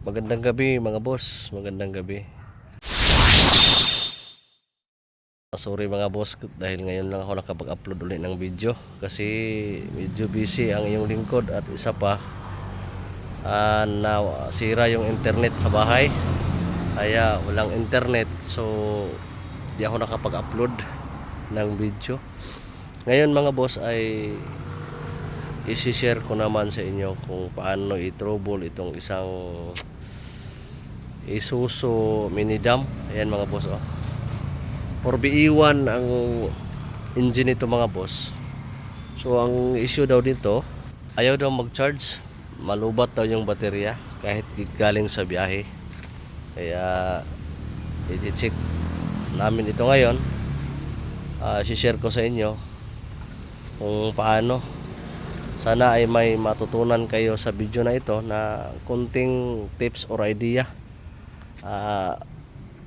Magandang gabi mga boss, magandang gabi. Sorry mga boss dahil ngayon lang ako nakapag-upload ulit ng video. Kasi medyo busy ang iyong lingkod at isa pa ah, na sira yung internet sa bahay. Kaya walang internet so di ako nakapag-upload ng video. Ngayon mga boss ay isi-share ko naman sa inyo kung paano i-trouble itong isang Isuzu mini dump ayan mga boss oh. 4BE1 ang engine nito mga boss. So ang issue daw dito ayaw daw mag-charge. Malubat daw yung baterya kahit galing sa biyahe. Kaya i-check namin ito ngayon. Uh, share ko sa inyo kung paano. Sana ay may matutunan kayo sa video na ito na kunting tips or idea Ah,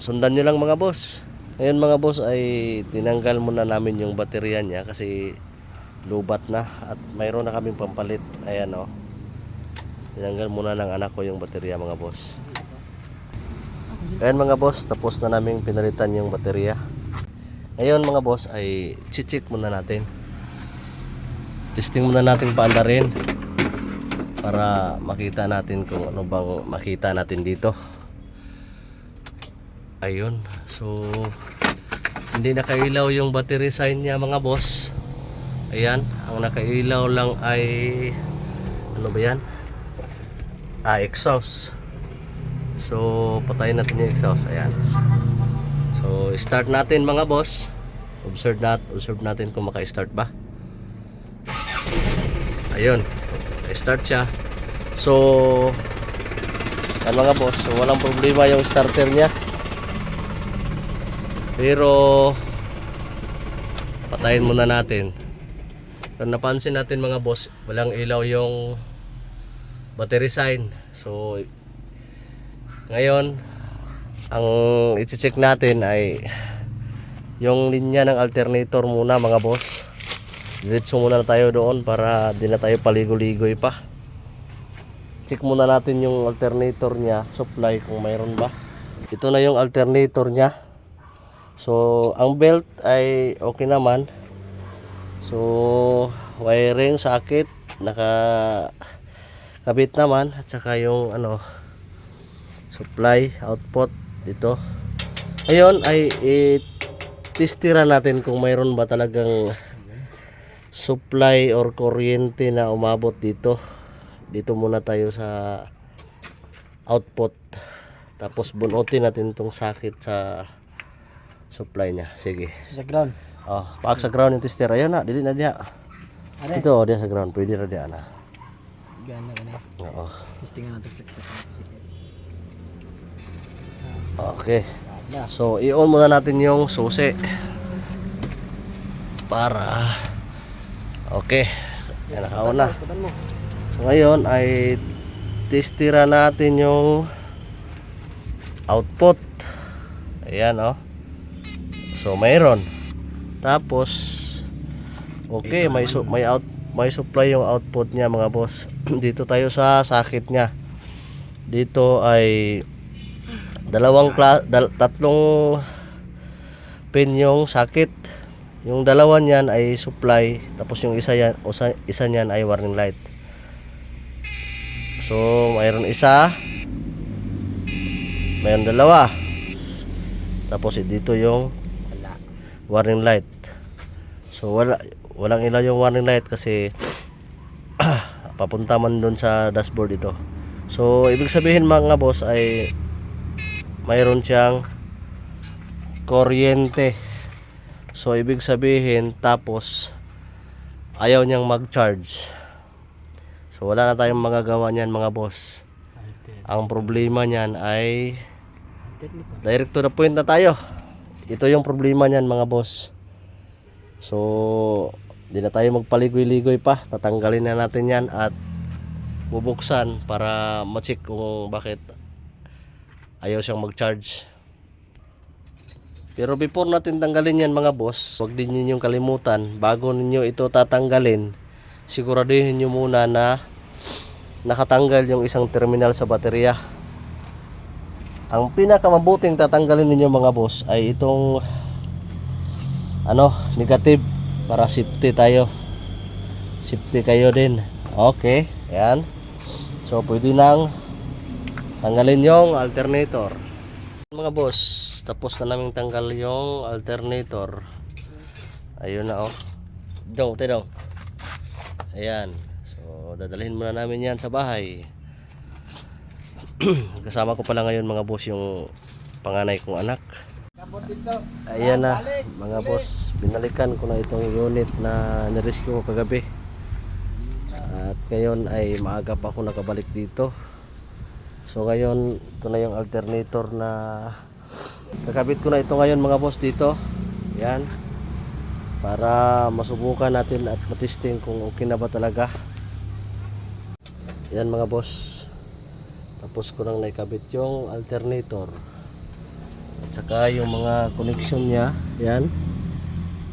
sundan nyo lang mga boss. Ngayon mga boss ay tinanggal muna namin yung baterya niya kasi lubat na at mayroon na kaming pampalit. Ayan o tinanggal muna ng anak ko yung baterya mga boss. Ayan mga boss tapos na namin pinalitan yung baterya. Ngayon mga boss ay chichik muna natin. Testing muna natin paandarin para makita natin kung ano bang makita natin dito ayun. So hindi nakailaw yung battery sign niya mga boss. Ayan. Ang nakailaw lang ay ano ba yan? Ah exhaust. So patayin natin yung exhaust. Ayan. So start natin mga boss. Observe nat observe natin kung maka-start ba. Ayun. Start siya. So yan mga boss. So walang problema yung starter niya pero patayin muna natin. Kung napansin natin mga boss, walang ilaw yung battery sign. So ngayon ang i-check natin ay yung linya ng alternator muna mga boss. Diretso muna tayo doon para di na tayo paligo-ligoy pa. Check muna natin yung alternator niya, supply kung mayroon ba. Ito na yung alternator niya. So, ang belt ay okay naman. So, wiring sakit naka kabit naman at saka yung ano supply output dito. Ngayon ay i-testira natin kung mayroon ba talagang supply or kuryente na umabot dito. Dito muna tayo sa output. Tapos bunutin natin itong sakit sa supply niya. Sige. Sa ground. Oh, paak sa ground yung tester. Ayun na, dili na diha. Are, Ito, oh, diha sa ground. Pwede ra diha na. gana gana. Oo. Testing nga natin Okay. Na. So, i-on muna natin yung susi. Para Okay. Yan nakaon na. So, ngayon ay testira natin yung output. Ayan, oh. So, mayroon. Tapos, okay, may, su- may, out, may supply yung output niya mga boss. Dito tayo sa sakit niya. Dito ay dalawang kla- dal- tatlong pin yung sakit. Yung dalawa niyan ay supply, tapos yung isa yan, usa, isa niyan ay warning light. So, mayroon isa. Mayroon dalawa. Tapos eh, dito yung. Warning light. So wala walang ilaw yung warning light kasi papunta man doon sa dashboard ito. So ibig sabihin mga boss ay mayroon siyang kuryente. So ibig sabihin tapos ayaw niyang mag-charge. So wala na tayong magagawa niyan mga boss. Ang problema niyan ay direct to the point na tayo. Ito yung problema niyan mga boss. So, di na tayo magpaligoy-ligoy pa. Tatanggalin na natin yan at bubuksan para ma-check kung bakit ayaw siyang mag-charge. Pero before natin tanggalin yan mga boss, huwag din ninyong kalimutan, bago ninyo ito tatanggalin, siguraduhin nyo muna na nakatanggal yung isang terminal sa baterya. Ang pinakamabuting tatanggalin ninyo mga boss ay itong ano, negative para safety tayo. Safety kayo din. Okay, ayan. So pwede nang tanggalin yung alternator. Mga boss, tapos na namin tanggal yung alternator. Ayun na oh. Dong, te. Ayan. So dadalhin muna namin yan sa bahay. Kasama ko pala ngayon mga boss yung panganay kong anak. Ayan na mga boss, binalikan ko na itong unit na nirescue ko kagabi. At ngayon ay maaga pa ako nakabalik dito. So ngayon, ito na yung alternator na kakabit ko na ito ngayon mga boss dito. Yan. Para masubukan natin at matesting kung okay na ba talaga. Yan mga boss. Tapos ko nang naikabit yung alternator. At saka yung mga connection niya, yan.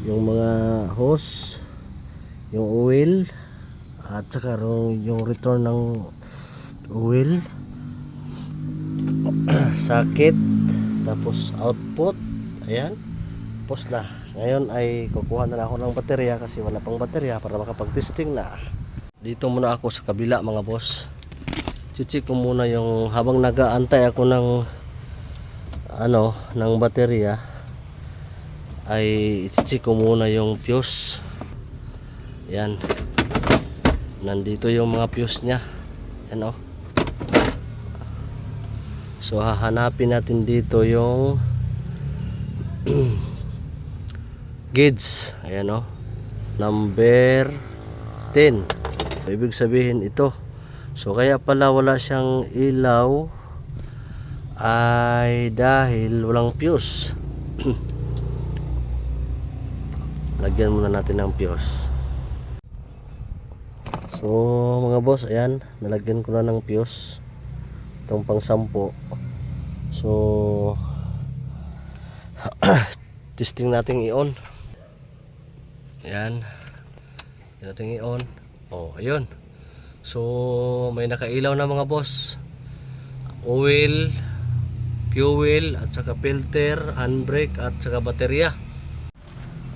Yung mga hose, yung oil, at saka yung, return ng oil, sakit, tapos output, ayan. Tapos na. Ngayon ay kukuha na ako ng baterya kasi wala pang baterya para makapag-testing na. Dito muna ako sa kabila mga boss. Chichik ko muna yung habang nagaantay ako ng ano ng baterya ay i-check ko muna yung fuse. Yan. Nandito yung mga fuse nya yan oh. So hahanapin natin dito yung gauge. Ayan oh. Number 10 ibig sabihin ito so kaya pala wala siyang ilaw ay dahil walang fuse. Lagyan muna natin ng fuse. So mga boss, ayan, nalagyan ko na ng fuse. Itong pang sampo. So testing natin i-on. Ayan. Natin i-on. Oh, ayun. So may nakailaw na mga boss. Oil, fuel at saka filter, handbrake at saka baterya.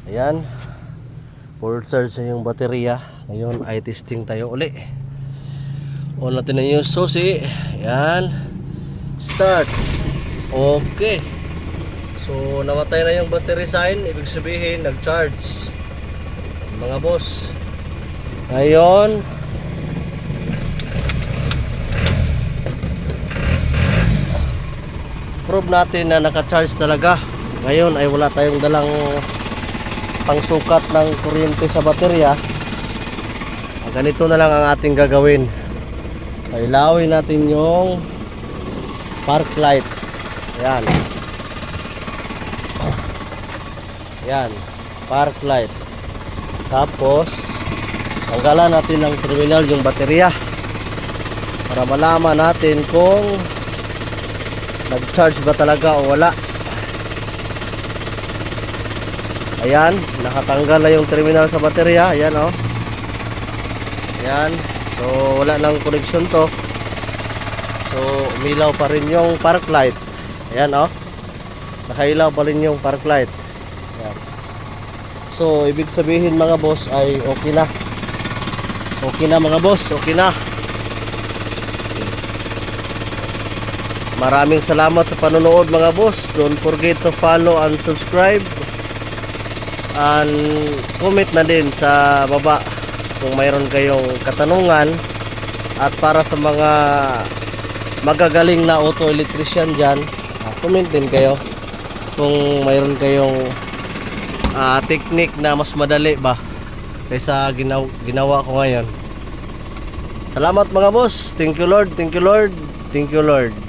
Ayan. Full charge na yung baterya. Ngayon ay testing tayo uli. On natin na yung susi. Ayan. Start. Okay. So namatay na yung battery sign. Ibig sabihin nag-charge. Mga boss. Ngayon prove natin na naka-charge talaga. Ngayon ay wala tayong dalang pangsukat ng kuryente sa baterya. Ganito na lang ang ating gagawin. Ilawin natin yung park light. Yan. Yan. Park light. Tapos, tanggalan natin ng terminal yung baterya. Para malaman natin kung nag-charge ba talaga o wala? Ayan nakatanggal na yung terminal sa baterya. Ayan oh. Ayan so wala nang connection to. So umilaw pa rin yung park light. Ayan oh. Nakailaw pa rin yung park light. Ayan. so ibig sabihin mga boss ay okay na. Okay na mga boss. Okay na Maraming salamat sa panonood mga boss. Don't forget to follow and subscribe. And comment na din sa baba kung mayroon kayong katanungan. At para sa mga magagaling na auto electrician dyan, ah, comment din kayo kung mayroon kayong ah, technique na mas madali ba kaysa ginaw ginawa ko ngayon. Salamat mga boss. Thank you Lord. Thank you Lord. Thank you Lord.